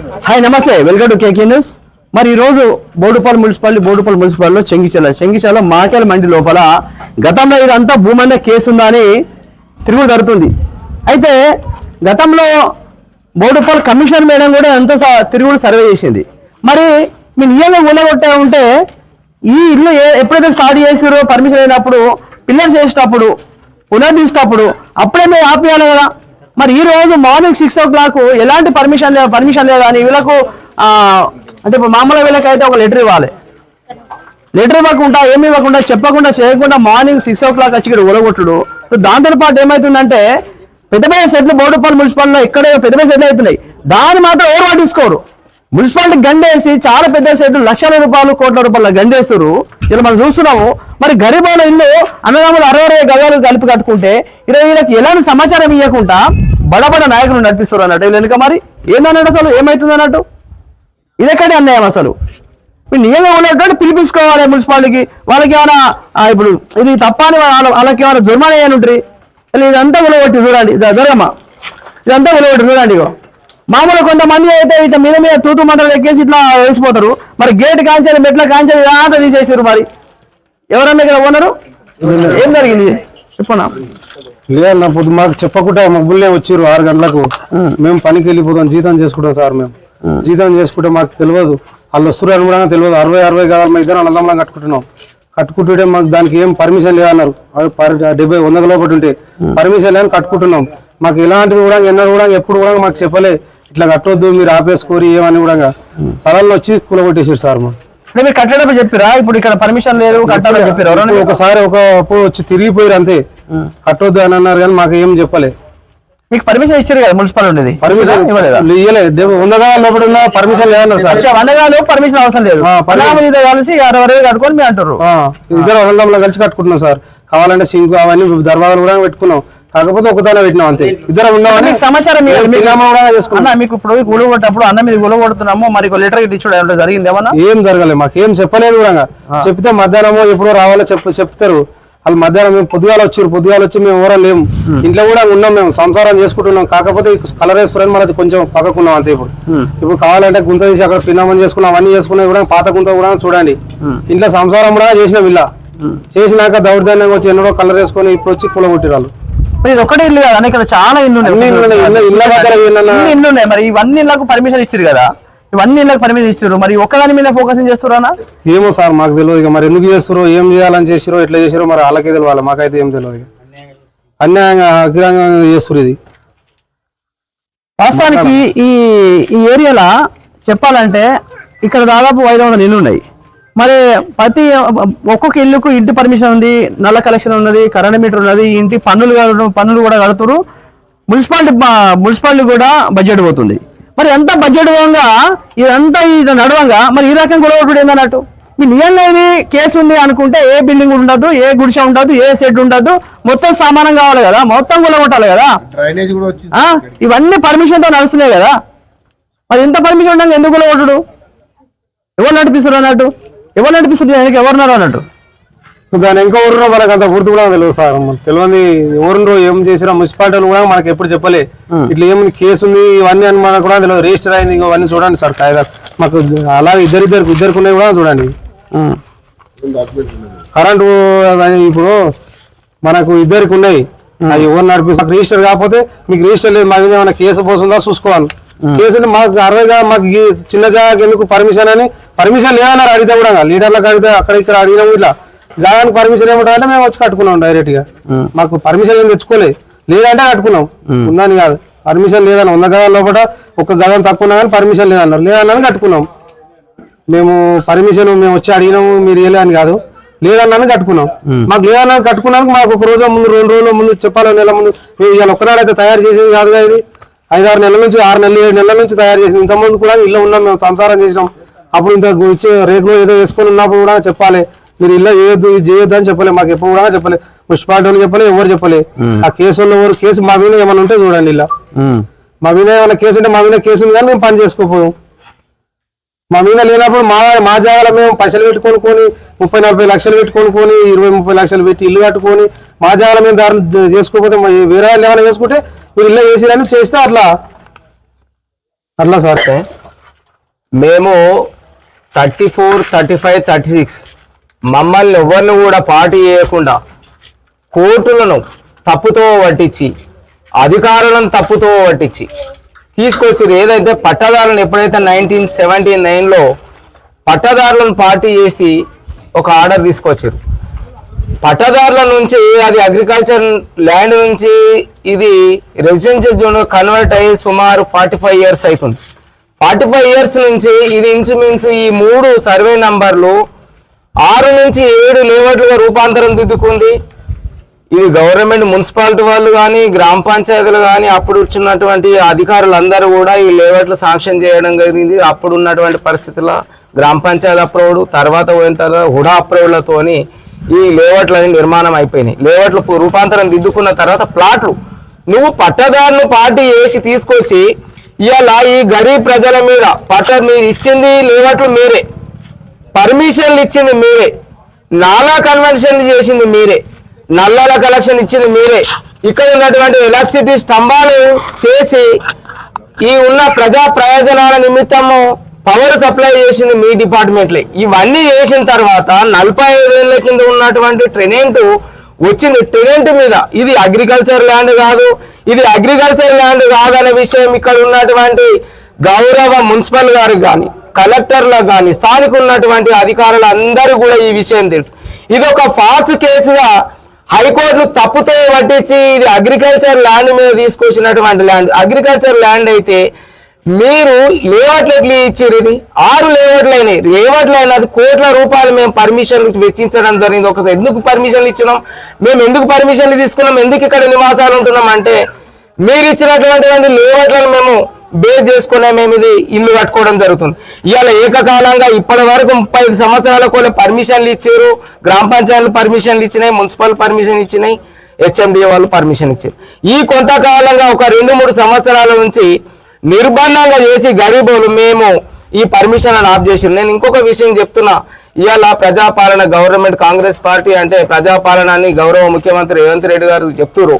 Hi నమస్తే. Welcome to KK news మరి ఈరోజు రోజు బోడుపల్లి మున్సిపాలిటీ బోడుపల్లి మున్సిపాలిటీలో చెంగిచెల చెంగిచెల మాకేల మండి లోపల గతంలో ఇదంతా భూమి కేసు ఉందని తిరుగుడు జరుగుతుంది. అయితే గతంలో బోడుపల్లి కమిషన్ మేడం కూడా ఎంత స- తిరుగుడు సర్వే చేసింది. మరి మీ నియంగా ఊళ్ళగొట్టే ఉంటే ఈ ఇల్లు ఎప్పుడైతే స్టార్ట్ చేసారో పర్మిషన్ అయినప్పుడు పిల్లలు చేసేటప్పుడు పునర్దీసేటప్పుడు అప్పుడే మేము ఆపేయాలి కదా. మరి ఈ రోజు మార్నింగ్ సిక్స్ ఓ క్లాక్ ఎలాంటి పర్మిషన్ లేదు పర్మిషన్ లేదు అని వీళ్ళకు అంటే ఇప్పుడు మామూలు వీళ్ళకైతే ఒక లెటర్ ఇవ్వాలి. లెటర్ ఇవ్వకుండా ఏమి ఇవ్వకుండా చెప్పకుండా చేయకుండా మార్నింగ్ సిక్స్ ఓ క్లాక్ వచ్చి ఇక్కడ ఉలగొట్టుడు సో దాంతో పాటు ఏమవుతుందంటే పెద్ద పెద్ద సెట్లు బోడుపల్లి మున్సిపాల్లో ఇక్కడే పెద్ద పెద్ద సెట్లు అవుతున్నాయి. దాన్ని మాత్రం ఎవరు పాటించుకోరు మున్సిపాలిటీ గండేసి చాలా పెద్ద సైడ్ లక్షల రూపాయలు కోట్ల రూపాయల గండేస్తారు ఇలా మనం చూస్తున్నాము మరి గరీబాల ఇల్లు అన్నదమ్ములు అరవై అరవై గదాలు కలిపి కట్టుకుంటే ఇరవై వీళ్ళకి ఎలాంటి సమాచారం ఇవ్వకుండా బడబడ నాయకులు నడిపిస్తారు అన్నట్టు. వీళ్ళు వెనుక మరి? ఏందన్నట్టు అసలు? ఏమవుతుంది అన్నట్టు? ఇదెక్కడే అన్యాయం అసలు? మీరు ఉన్నట్టు ఉన్నటువంటి పిలిపించుకోవాలి మున్సిపాలిటీకి. వాళ్ళకి ఏమైనా ఇప్పుడు ఇది తప్ప అని వాళ్ళకి ఏమైనా జుర్మానా ఏమైనా ఉంటుంది ఇదంతా ఉలగొట్టి చూడండి. ఇదా దొరమ్మ ఇదంతా ఉలగొట్టి చూడండి ఇగో మామూలు కొంతమంది అయితే ఇట్లా మీద మీద తూతు మంటలు ఎక్కేసి ఇట్లా వేసిపోతారు. మరి గేట్ కాంచాలి మెట్ల కాంచాలి ఇదంతా తీసేసారు మరి. ఎవరన్నా ఇక్కడ ఓనరు ఏం జరిగింది? చెప్పనా? లేదన్న పొద్దు మాకు చెప్పకుండా మబ్బుల్లే వచ్చిర్రు ఆరు గంటలకు. మేము పనికి వెళ్ళిపోతాం జీతం చేసుకుంటాం సార్ మేము. జీతం చేసుకుంటే మాకు తెలియదు. వాళ్ళు వస్తున్నారు అని కూడా తెలియదు. అరవై అరవై కావాలి మేము ఇద్దరు అన్నదమ్ములం కట్టుకుంటున్నాం. కట్టుకుంటుంటే మాకు దానికి ఏం పర్మిషన్ లేదన్నారు. డెబ్బై వంద లోపల ఉంటే పర్మిషన్ లేదని కట్టుకుంటున్నాం. మాకు ఇలాంటివి కూడా ఎన్నడూ కూడా ఎప్పుడు కూడా మాకు చెప్పలే. ఇట్లా కట్టొద్దు మీరు ఆపేసుకోరి ఏమని కూడా సడన్లో వచ్చి కూలగొట్టేసారు సార్ మీరు కట్టేటప్పుడు చెప్పిరా? ఇప్పుడు ఇక్కడ పర్మిషన్ లేదు కట్టాలని చెప్పారు? ఎవరైనా ఒకసారి ఒక వచ్చి తిరిగిపోయారు అంతే. కట్టొద్దు అని అన్నారు కానీ మాకు ఏం చెప్పలే. మీకు పర్మిషన్ ఇచ్చారు కదా మున్సిపాలిటీ ఉండేది? పర్మిషన్ ఇవ్వలేదా? వందగా లోపల ఉన్న పర్మిషన్ లేదన్నారు సార్. వందగాలు పర్మిషన్ అవసరం లేదు. మీద కలిసి అరవై కట్టుకొని మీ అంటారు ఇద్దరు కలిసి కట్టుకుంటున్నాం సార్. కావాలంటే సింక్ అవన్నీ దర్వాజాలు కూడా పెట్టుకున్నాం. కాకపోతే ఒకదానే పెట్టినాం అంతే. ఇద్దరు ఉన్నామని సమాచారం. మీకు- అన్న ఇప్పుడు గులు కొట్టప్పుడు అన్న మీద గులు కొడుతున్నాము మరి లెటర్ ఇచ్చుడు జరిగింది ఏమన్నా? ఏం జరగలేదు మాకు ఏం చెప్పలేదు కూడా చెప్తే మధ్యాహ్నమో ఎప్పుడో రావాలో చెప్ప చెప్తారు. వాళ్ళు మధ్యాహ్నం మేము పొద్దుగాల వచ్చారు పొద్దుగాల వచ్చి మేము ఎవరం లేము. ఇంట్లో కూడా ఉన్నాం మేము సంసారం చేసుకుంటున్నాం. కాకపోతే కలర్ వేసుకుని మనది కొంచెం పక్కకున్నాం అంతే ఇప్పుడు. ఇప్పుడు కావాలంటే గుంత తీసి అక్కడ పిన్నమని చేసుకున్నాం అవన్నీ చేసుకున్నాం కూడా పాత గుంత కూడా చూడండి. ఇంట్లో సంసారం కూడా చేసినాం ఇలా. చేసినాక దౌర్జన్యంగా వచ్చి ఎన్నడో కలర్ వేసుకొని ఇప్పుడు వచ్చి కూల వాళ్ళు. మరి ఇది ఒకటే ఇల్లు కదా ఇక్కడ చాలా ఇల్లు ఇల్లు ఉన్నాయి. మరి ఇవన్నీ ఇళ్ళకు పర్మిషన్ ఇచ్చారు కదా. ఇవన్నీ ఇళ్ళకి పర్మిషన్ ఇచ్చారు మరి ఒక్కదాని మీద ఫోకసింగ్ చేస్తున్నారా ఏమో సార్ మాకు తెలియదు ఇక. మరి ఎందుకు చేస్తారో ఏం చేయాలని చేసిరో ఎట్లా చేసిరో మరి వాళ్ళకే తెలియాలి. మాకైతే ఏం తెలియదు అన్యాయంగా అగ్రంగా చేస్తారు ఇది. వాస్తవానికి ఈ ఈ ఏరియాలో చెప్పాలంటే ఇక్కడ దాదాపు ఐదు వందల ఇల్లు ఉన్నాయి మరి ప్రతి ఒక్కొక్క ఇల్లుకు ఇంటి పర్మిషన్ ఉంది నల్ల కలెక్షన్ ఉన్నది కరెంట్ మీటర్ ఉన్నది ఇంటి పన్నులు పన్నులు కూడా కడుతురు. మున్సిపాలిటీ మున్సిపాలిటీ కూడా బడ్జెట్ పోతుంది. మరి ఎంత బడ్జెట్ పోగా ఇదంతా ఇది నడవంగా మరి ఈ రకంగా కూడా ఒకటి ఏందన్నట్టు మీ ఇది కేసు ఉంది అనుకుంటే ఏ బిల్డింగ్ ఉండదు ఏ గుడిసె ఉండదు ఏ షెడ్ ఉండదు మొత్తం సామానం కావాలి కదా మొత్తం కూడా కొట్టాలి కదా? ఇవన్నీ పర్మిషన్తో నడుస్తున్నాయి కదా. మరి ఇంత పర్మిషన్ ఉండగా ఎందుకు కొట్టుడు ఎవరు నడిపిస్తారు అన్నట్టు? ఎవరు నడిపిస్తారు దానికి ఎవరున్నారు అన్నట్టు? దాని ఇంకా ఎవరున్నో మనకు అంత పూర్తి కూడా తెలియదు సార్. తెలియని ఎవరున్నో ఏం చేసినా మున్సిపాలిటీ కూడా మనకి ఎప్పుడు చెప్పలే. ఇట్లా ఏమి కేసు ఉంది ఇవన్నీ అని మనకు కూడా తెలియదు. రిజిస్టర్ అయింది ఇవన్నీ చూడండి సార్ కాయగా మాకు అలాగే ఇద్దరిద్దరికి ఇద్దరికి ఉన్నాయి కూడా చూడండి. కరెంటు ఇప్పుడు మనకు ఇద్దరికి ఉన్నాయి. అవి ఎవరు నడిపిస్తారు? రిజిస్టర్ కాకపోతే మీకు రిజిస్టర్ లేదు మా మీద ఏమైనా కేసు పోతుందా చూసుకోవాలి. కేసు మాకు అరవైగా మాకు చిన్న జాగాకి ఎందుకు పర్మిషన్ అని? పర్మిషన్ లేదన్నారు అడిగితే కూడా లీడర్లకు అడిగితే అక్కడ ఇక్కడ అడిగినాము ఇట్లా. జాగానికి పర్మిషన్ ఏమంటారంటే మేము వచ్చి కట్టుకున్నాం డైరెక్ట్గా. మాకు పర్మిషన్ ఏం తెచ్చుకోలేదు. లేదంటే కట్టుకున్నాం. ఉందని కాదు. పర్మిషన్ లేదని వంద గదాల లోపల ఒక గదం తక్కువ ఉన్నా కానీ పర్మిషన్ లేదన్నారు. లేదన్నాను కట్టుకున్నాం. మేము పర్మిషన్ మేము వచ్చి అడిగినాము మీరు అని కాదు. లేదన్నాను కట్టుకున్నాం. మాకు లేదన్నాను కట్టుకున్నాక మాకు ఒక రోజు ముందు రెండు రోజుల ముందు చెప్పాలి నెల ముందు? మేము ఇవాళ ఒక్కనాడైతే తయారు చేసేది కాదుగా ఇది? ఐదారు నెలల నుంచి ఆరు నెలలు ఏడు నెలల నుంచి తయారు చేసింది. ఇంతకుముందు కూడా ఇల్లు ఉన్నాం మేము సంసారం చేసినాం. అప్పుడు ఇంత వచ్చే రేకులు ఏదో వేసుకొని ఉన్నప్పుడు కూడా చెప్పాలి. మీరు ఇల్లు చేయొద్దు ఇది చేయొద్దు అని చెప్పలే. మాకు ఎప్పుడు కూడా చెప్పలే. మున్సిపాలిటీ వాళ్ళు చెప్పలే ఎవరు చెప్పలే. ఆ కేసు వాళ్ళు ఎవరు? కేసు మా మీద ఏమైనా ఉంటే చూడండి ఇలా. మా మీద ఏమైనా కేసు ఉంటే మా మీద కేసు ఉంది కానీ మేము పని చేసుకోపోయాం మా మీద లేనప్పుడు మా మా జాగాలో మేము పైసలు పెట్టుకొని కొని ముప్పై నలభై లక్షలు పెట్టుకొని కొని ఇరవై ముప్పై లక్షలు పెట్టి ఇల్లు కట్టుకొని మా జాగాలో మేము దాన్ని చేసుకోకపోతే వేరే వాళ్ళు ఏమైనా చేసుకుంటే మీరు ఇలా చేసిరని చేస్తే అట్లా. అట్లా సార్. మేము thirty four thirty five thirty six మమ్మల్ని ఎవరిని కూడా పార్టీ చేయకుండా కోర్టులను తప్పుతో పట్టించి అధికారులను తప్పుతో పట్టించి తీసుకొచ్చారు. ఏదైతే పట్టదారులను ఎప్పుడైతే నైన్టీన్ సెవెంటీ నైన్లో పట్టదారులను పార్టీ చేసి ఒక ఆర్డర్ తీసుకొచ్చారు. పట్టదారుల నుంచి అది అగ్రికల్చర్ ల్యాండ్ నుంచి ఇది రెసిడెన్షియల్ జోన్ కన్వర్ట్ అయ్యి సుమారు ఫార్టీ ఫైవ్ ఇయర్స్ అవుతుంది ఫార్టీ ఫైవ్ ఇయర్స్ నుంచి ఇది ఇంచుమించు ఈ మూడు సర్వే నంబర్లు ఆరు నుంచి ఏడు లేవర్లుగా రూపాంతరం దిద్దుకుంది. ఇది గవర్నమెంట్ మున్సిపాలిటీ వాళ్ళు కానీ గ్రామ పంచాయతీలు కానీ అప్పుడు వచ్చినటువంటి అధికారులందరూ కూడా ఈ లేఅవుట్లు శాంక్షన్ చేయడం జరిగింది. అప్పుడు ఉన్నటువంటి పరిస్థితుల్లో గ్రామ పంచాయతీ అప్రూవ్డ్ తర్వాత పోయిన తర్వాత హుడా అప్రూవ్లతోని ఈ లేఅవుట్లన్నీ నిర్మాణం అయిపోయినాయి. లేఅవుట్లు రూపాంతరం దిద్దుకున్న తర్వాత ప్లాట్లు. నువ్వు పట్టదారును పార్టీ చేసి తీసుకొచ్చి ఇవాళ ఈ గరీబ్ ప్రజల మీద పట్ట మీరు ఇచ్చింది లేవట్లు మీరే. పర్మిషన్లు ఇచ్చింది మీరే. నాలా కన్వెన్షన్ చేసింది మీరే. నల్లల కలెక్షన్ ఇచ్చింది మీరే. ఇక్కడ ఉన్నటువంటి ఎలక్ట్రిసిటీ స్తంభాలు చేసి ఈ ఉన్న ప్రజా ప్రయోజనాల నిమిత్తము పవర్ సప్లై చేసింది మీ డిపార్ట్మెంట్లే. ఇవన్నీ చేసిన తర్వాత నలభై ఐదేళ్ళ కింద ఉన్నటువంటి ట్రెనెంట్ వచ్చింది టెనెంట్ మీద. ఇది అగ్రికల్చర్ ల్యాండ్ కాదు. ఇది అగ్రికల్చర్ ల్యాండ్ కాదనే విషయం ఇక్కడ ఉన్నటువంటి గౌరవ మున్సిపల్ గారికి కానీ కలెక్టర్లకు కానీ స్థానిక ఉన్నటువంటి అధికారులు అందరూ కూడా ఈ విషయం తెలుసు. ఇది ఒక ఫాల్స్ కేసుగా హైకోర్టును తప్పుతో పట్టించి ఇది అగ్రికల్చర్ ల్యాండ్ మీద తీసుకొచ్చినటువంటి ల్యాండ్ అగ్రికల్చర్ ల్యాండ్ అయితే మీరు లేవట్లు ఎట్లా ఇచ్చారు ఇది ఆరు లేవట్లు అయినాయి. లేవట్లు అయినది కోట్ల రూపాయలు మేము పర్మిషన్ వెచ్చించడం జరిగింది. ఒకసారి ఎందుకు పర్మిషన్లు ఇచ్చినాం? మేము ఎందుకు పర్మిషన్లు తీసుకున్నాం? ఎందుకు ఇక్కడ నివాసాలు ఉంటున్నాం అంటే మీరు ఇచ్చినటువంటి లేవట్లను మేము బేస్ చేసుకునే మేము ఇది ఇల్లు కట్టుకోవడం జరుగుతుంది. ఇవాళ ఏకకాలంగా ఇప్పటి వరకు ముప్పై ఐదు సంవత్సరాల కూడా పర్మిషన్లు ఇచ్చారు. గ్రామ పంచాయతీలు పర్మిషన్లు ఇచ్చినాయి. మున్సిపల్ పర్మిషన్ ఇచ్చినాయి. హెచ్ఎండిఏ వాళ్ళు పర్మిషన్ ఇచ్చారు. ఈ కొంతకాలంగా ఒక రెండు మూడు సంవత్సరాల నుంచి నిర్బంధంగా చేసి గరీబులు మేము ఈ పర్మిషన్ ఆఫ్ చేసి నేను ఇంకొక విషయం చెప్తున్నా. ఇవాళ ప్రజాపాలన గవర్నమెంట్ కాంగ్రెస్ పార్టీ అంటే ప్రజాపాలన అని గౌరవ ముఖ్యమంత్రి రేవంత్ రెడ్డి గారు చెప్తున్నారు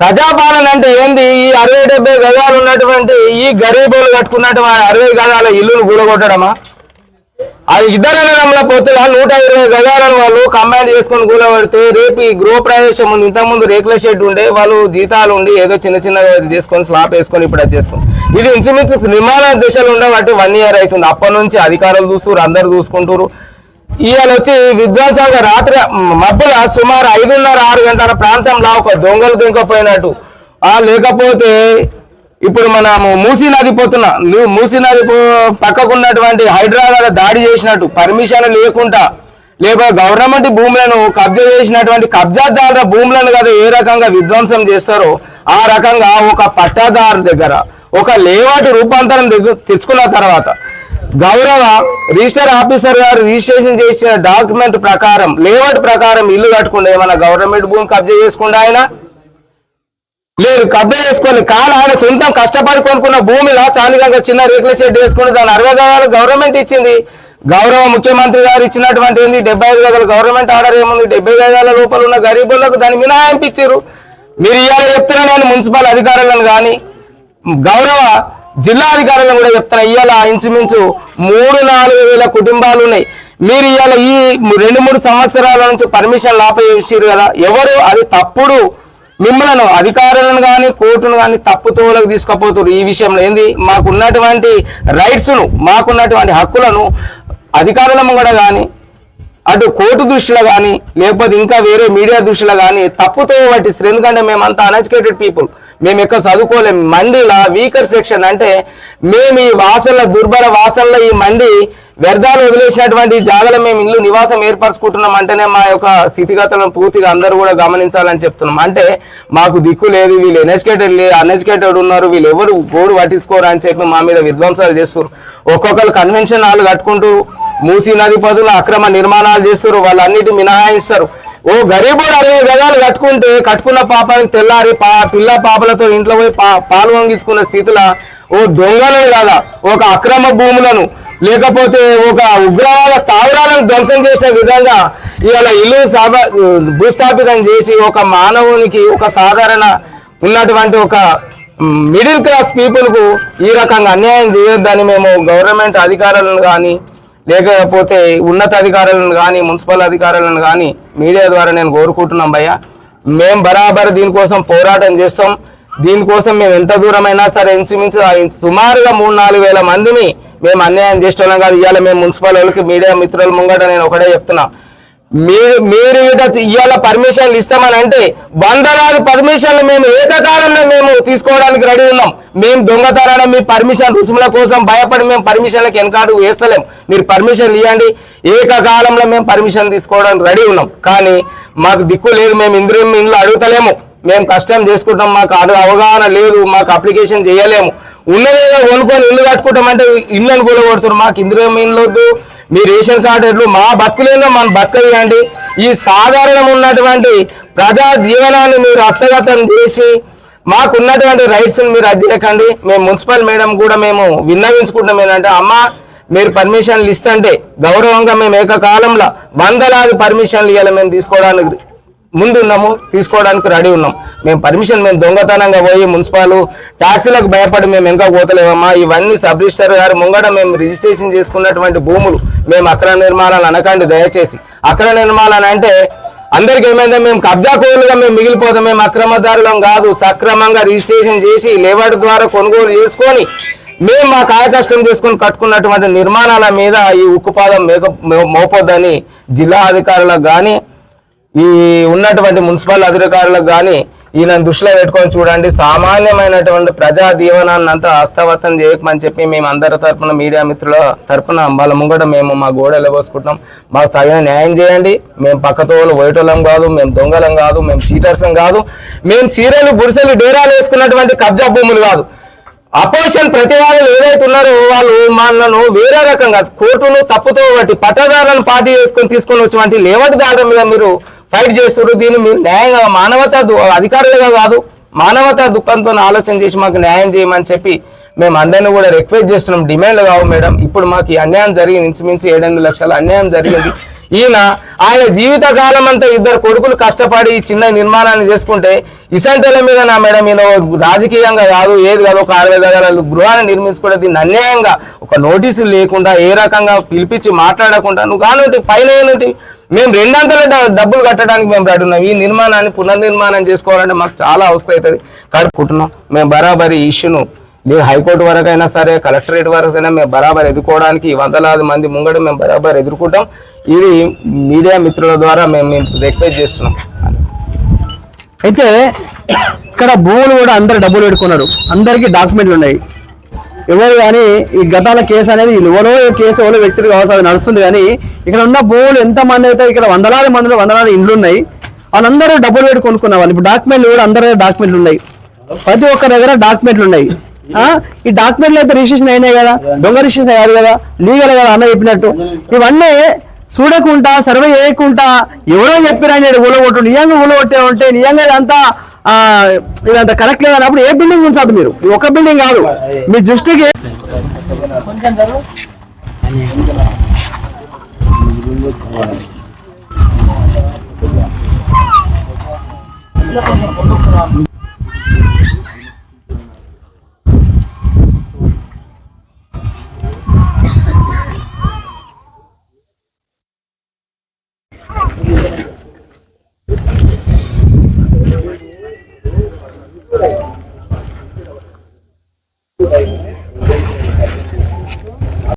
ప్రజాపాలన అంటే ఏంది? ఈ అరవై డెబ్బై గజాలు ఉన్నటువంటి ఈ గరీబులు కట్టుకున్నటువంటి అరవై గజాల ఇల్లును కూలగొట్టడమా అది ఇద్దరు నెలల పొత్తుల నూట ఇరవై గజాలను వాళ్ళు కంబైన్ చేసుకొని కూలబడితే రేపు ఈ గృహ ప్రవేశం ఉంది ఇంతకుముందు రేకుల షెడ్ ఉండే వాళ్ళు జీతాలు ఉండి ఏదో చిన్న చిన్న చేసుకొని స్లాప్ వేసుకొని ఇప్పుడు అది చేసుకొని. ఇది ఇంచుమించు నిర్మాణ దిశలు ఉండబట్టి వన్ ఇయర్ అవుతుంది. అప్పటి నుంచి అధికారులు చూస్తున్నారు అందరు చూసుకుంటారు ఇవాళ వచ్చి విధ్వంసంగా రాత్రి మబ్బుల సుమారు ఐదున్నర ఆరు గంటల ప్రాంతంలో ఒక దొంగలు దింకపోయినట్టు. ఆ లేకపోతే ఇప్పుడు మనము మూసీ నది పోతున్నా నువ్వు మూసీ నది పక్కకున్నటువంటి పక్కకు ఉన్నటువంటి హైదరాబాద్ దాడి చేసినట్టు పర్మిషన్ లేకుండా లేకపోతే గవర్నమెంట్ భూములను కబ్జా చేసినటువంటి కబ్జాదారుల భూములను కదా ఏ రకంగా విధ్వంసం చేస్తారో ఆ రకంగా ఒక పట్టాదారు దగ్గర ఒక లేవాటి రూపాంతరం తెచ్చుకున్న తర్వాత గౌరవ రిజిస్టర్ ఆఫీసర్ గారు రిజిస్ట్రేషన్ చేసిన డాక్యుమెంట్ ప్రకారం లేఅవుట్ ప్రకారం ఇల్లు కట్టుకుండా ఏమైనా గవర్నమెంట్ భూమి కబ్జా చేసుకుండా ఆయన? మీరు కబ్జా చేసుకోవాలి కాల ఆయన సొంతం కష్టపడి కొనుక్కున్న భూమిలో స్థానికంగా చిన్న రేకుల షెడ్ వేసుకుని దాని అరవై గదాలు గవర్నమెంట్ ఇచ్చింది. గౌరవ ముఖ్యమంత్రి గారు ఇచ్చినటువంటి ఏంది? డెబ్బై ఐదు గదాలు గవర్నమెంట్ ఆర్డర్ ఏముంది? డెబ్బై గదాల లోపల ఉన్న గరీబులకు దాని మినహాయింపు ఇచ్చారు మీరు ఇవాళ చెప్తున్నా నేను మున్సిపల్ అధికారులను కానీ గౌరవ జిల్లా అధికారులను కూడా చెప్తున్నా. ఇవాళ ఇంచుమించు మూడు నాలుగు వేల కుటుంబాలు ఉన్నాయి. మీరు ఇవాళ ఈ రెండు మూడు సంవత్సరాల నుంచి పర్మిషన్ లాపేసారు కదా. ఎవరు? అది తప్పుడు మిమ్మలను అధికారులను కానీ కోర్టును కానీ తప్పుతోలకు తీసుకుపోతారు ఈ విషయంలో. ఏంది? మాకున్నటువంటి రైట్స్ను మాకున్నటువంటి హక్కులను అధికారుల కూడా కానీ అటు కోర్టు దృష్టిలో కానీ లేకపోతే ఇంకా వేరే మీడియా దృష్టిలో కానీ తప్పుతో పట్టిస్తారు ఎందుకంటే మేమంతా అన్ఎడ్యుకేటెడ్ పీపుల్ మేము ఎక్కడ చదువుకోలేము మండిలా వీకర్ సెక్షన్ అంటే మేము ఈ వాసనల దుర్బల వాసల్లో ఈ మండి వ్యర్థాలు వదిలేసినటువంటి జాగలు మేము ఇల్లు నివాసం ఏర్పరచుకుంటున్నాం అంటేనే మా యొక్క స్థితిగతులను పూర్తిగా అందరూ కూడా గమనించాలని చెప్తున్నాం. అంటే మాకు దిక్కు లేదు వీళ్ళు ఎన్ఎడ్యుకేటెడ్ లేదు అన్ఎడ్యుకేటెడ్ ఉన్నారు వీళ్ళు ఎవరు గోడు పట్టించుకోరు అని చెప్పి మా మీద విధ్వంసాలు చేస్తారు ఒక్కొక్కరు కన్వెన్షన్ హాల్ కట్టుకుంటూ మూసీ నది పదులు అక్రమ నిర్మాణాలు చేస్తారు వాళ్ళన్నిటి మినహాయిస్తారు. ఓ గరీబుడు అరవై గదాలు కట్టుకుంటే కట్టుకున్న పాపానికి తెల్లారి పా పిల్ల పాపలతో ఇంట్లో పోయి పా పాలు వంగించుకున్న స్థితిలో ఓ దొంగలను కాదా ఒక అక్రమ భూములను లేకపోతే ఒక ఉగ్రవాద స్థావరాలను ధ్వంసం చేసిన విధంగా ఇవాళ ఇల్లు భూస్థాపితం చేసి ఒక మానవునికి ఒక సాధారణ ఉన్నటువంటి ఒక మిడిల్ క్లాస్ పీపుల్కు ఈ రకంగా అన్యాయం చేయొద్దని మేము గవర్నమెంట్ అధికారులను కానీ లేకపోతే ఉన్నత అధికారులను కానీ మున్సిపల్ అధికారులను కానీ మీడియా ద్వారా నేను కోరుకుంటున్నాం భయ్య. మేము బరాబర్ దీనికోసం పోరాటం చేస్తాం. దీనికోసం మేము ఎంత దూరమైనా సరే ఇంచుమించు సుమారుగా మూడు నాలుగు వేల మందిని మేము అన్యాయం చేస్తున్నాం కాదు. ఇవాళ మేము మున్సిపల్ వాళ్ళకి మీడియా మిత్రుల ముంగట నేను ఒకటే చెప్తున్నా. మీరు మీరు ఇట ఇవాళ పర్మిషన్లు ఇస్తామని అంటే వందలాది పర్మిషన్లు మేము ఏకకాలంలో మేము తీసుకోవడానికి రెడీ ఉన్నాం. మేము దొంగతనాన మీ పర్మిషన్ రుసుముల కోసం భయపడి మేము పర్మిషన్లకు వెనకాడు వేస్తలేం. మీరు పర్మిషన్ ఇవ్వండి ఏకకాలంలో మేము పర్మిషన్ తీసుకోవడానికి రెడీ ఉన్నాం. కానీ మాకు దిక్కు లేదు. మేము ఇంద్రియం ఇందులో అడుగుతలేము. మేము కష్టం చేసుకుంటాం మాకు అది అవగాహన లేదు మాకు అప్లికేషన్ చేయలేము. ఉన్నదేదో కొనుక్కొని ఇల్లు కట్టుకుంటామంటే ఇళ్ళని కూడా కొడుతున్నారు మాకు ఇందులో ఇండ్లు వద్దు మీ రేషన్ కార్డులు మా బతుకులేదో మనం బతకనియండి ఈ సాధారణం ఉన్నటువంటి ప్రజా జీవనాన్ని మీరు హస్తగతం చేసి మాకున్నటువంటి రైట్స్ని మీరు అజ్జెక్కండి మేము మున్సిపల్ మేడం కూడా మేము విన్నవించుకుంటాం ఏంటంటే అమ్మ మీరు పర్మిషన్లు ఇస్తుంటే గౌరవంగా మేము ఏకకాలంలో వందలాది పర్మిషన్లు ఇవ్వాలి మేము తీసుకోవడానికి ముందు ఉన్నాము తీసుకోవడానికి రెడీ ఉన్నాం. మేము పర్మిషన్ మేము దొంగతనంగా పోయి మున్సిపాల్ ట్యాక్సీలకు భయపడి మేము ఇంకా పోతలేమమ్మా ఇవన్నీ సబ్ రిజిస్టర్ గారు ముంగట మేము రిజిస్ట్రేషన్ చేసుకున్నటువంటి భూములు మేము అక్రమ నిర్మాణాలు అనకండి దయచేసి. అక్రమ నిర్మాణాలు అంటే అందరికి ఏమైందో? మేము కబ్జా కోలుగా మేము మిగిలిపోతాం. మేము అక్రమదారులం కాదు. సక్రమంగా రిజిస్ట్రేషన్ చేసి లేబర్ ద్వారా కొనుగోలు చేసుకొని మేము మా కాయ కష్టం కట్టుకున్నటువంటి నిర్మాణాల మీద ఈ ఉక్కుపాదం మేక మోపొద్దని జిల్లా అధికారులకు కానీ ఈ ఉన్నటువంటి మున్సిపల్ అధికారులకు కానీ ఈయన దృష్టిలో పెట్టుకొని చూడండి. సామాన్యమైనటువంటి ప్రజా దీవనాన్ని అంతా హస్తవతం చేయకమని చెప్పి మేము అందరి తరఫున మీడియా మిత్రుల తరఫున వాళ్ళ ముంగట మేము మా గోడ ఎలబోసుకుంటాం మాకు తగిన న్యాయం చేయండి. మేము పక్కతోళ్ళు వైటోలం కాదు మేము దొంగలం కాదు మేము చీటర్సం కాదు. మేము చీరలు గుడిసెలు డేరాలు వేసుకున్నటువంటి కబ్జా భూములు కాదు. అపోజిషన్ ప్రతివాదులు ఏదైతే ఉన్నారో వాళ్ళు మనను వేరే రకంగా కోర్టును తప్పుతో బట్టి పట్టదారులను పార్టీ చేసుకొని తీసుకొని వచ్చినటువంటి లేవటి దాని మీద మీరు ఫైట్ చేస్తారు దీన్ని మీరు న్యాయంగా మానవతా దు- అధికారులుగా కాదు మానవతా దుఃఖంతో ఆలోచన చేసి మాకు న్యాయం చేయమని చెప్పి మేము అందరిని కూడా రిక్వెస్ట్ చేస్తున్నాం. డిమాండ్లు కావు మేడం. ఇప్పుడు మాకు ఈ అన్యాయం జరిగింది. ఇంచుమించు ఏడెనిమిది లక్షల అన్యాయం జరిగింది. ఈయన ఆయన జీవిత కాలం అంతా ఇద్దరు కొడుకులు కష్టపడి చిన్న నిర్మాణాన్ని చేసుకుంటే ఇసంటల మీద నా మేడం ఈయన రాజకీయంగా కాదు ఏది కాదు ఒక అరవై గదాలు గృహాన్ని నిర్మించుకుంటే దీన్ని అన్యాయంగా ఒక నోటీసులు లేకుండా ఏ రకంగా పిలిపించి మాట్లాడకుండా నువ్వు కానుంటి పైన ఏనుంటి మేము రెండంతల డబ్బులు కట్టడానికి మేము రెడీ ఉన్నాం. ఈ నిర్మాణాన్ని పునర్నిర్మాణం చేసుకోవాలంటే మాకు చాలా అవస్థ అవుతుంది. కడుక్కుంటున్నాం మేము బరాబరి ఇష్యూను లేదు హైకోర్టు వరకు అయినా సరే కలెక్టరేట్ వరకు అయినా మేము బరాబర్ ఎదుర్కోవడానికి వందలాది మంది ముంగడ మేము బరాబర్ ఎదుర్కొంటాం. ఇది మీడియా మిత్రుల ద్వారా మేము రిక్వెస్ట్ చేస్తున్నాం. అయితే ఇక్కడ భూములు కూడా అందరు డబ్బులు పెట్టుకున్నారు. అందరికీ డాక్యుమెంట్లు ఉన్నాయి. ఎవరు కానీ ఈ గతాల కేసు అనేది వీళ్ళు ఎవరో కేసు ఎవరో వ్యక్తులు కావచ్చు అది నడుస్తుంది కానీ ఇక్కడ ఉన్న భూములు ఎంత మంది అయితే ఇక్కడ వందలాది మందిలో వందలాది ఇండ్లు ఉన్నాయి. వాళ్ళందరూ డబ్బులు పెట్టి కొనుక్కున్న వాళ్ళు ఇప్పుడు డాక్యుమెంట్లు కూడా అందరి దగ్గర డాక్యుమెంట్లు ఉన్నాయి. ప్రతి ఒక్కరి దగ్గర డాక్యుమెంట్లు ఉన్నాయి. ఈ డాక్యుమెంట్లు అయితే రిజిస్ట్రేషన్ అయినాయి కదా? దొంగ రిజిస్ట్రేషన్ అయ్యారు కదా? లీగల్ కదా? అన్న చెప్పినట్టు. ఇవన్నీ చూడకుండా సర్వే చేయకుండా ఎవరో చెప్పిరని ఊలగొట్టు నిజంగా ఊలగొట్టే ఉంటే నిజంగా ఇదంతా ఇదంతా కరెక్ట్ లేదన్నప్పుడు ఏ బిల్డింగ్ ఉంచదు మీరు. ఒక బిల్డింగ్ కాదు. మీ దృష్టికి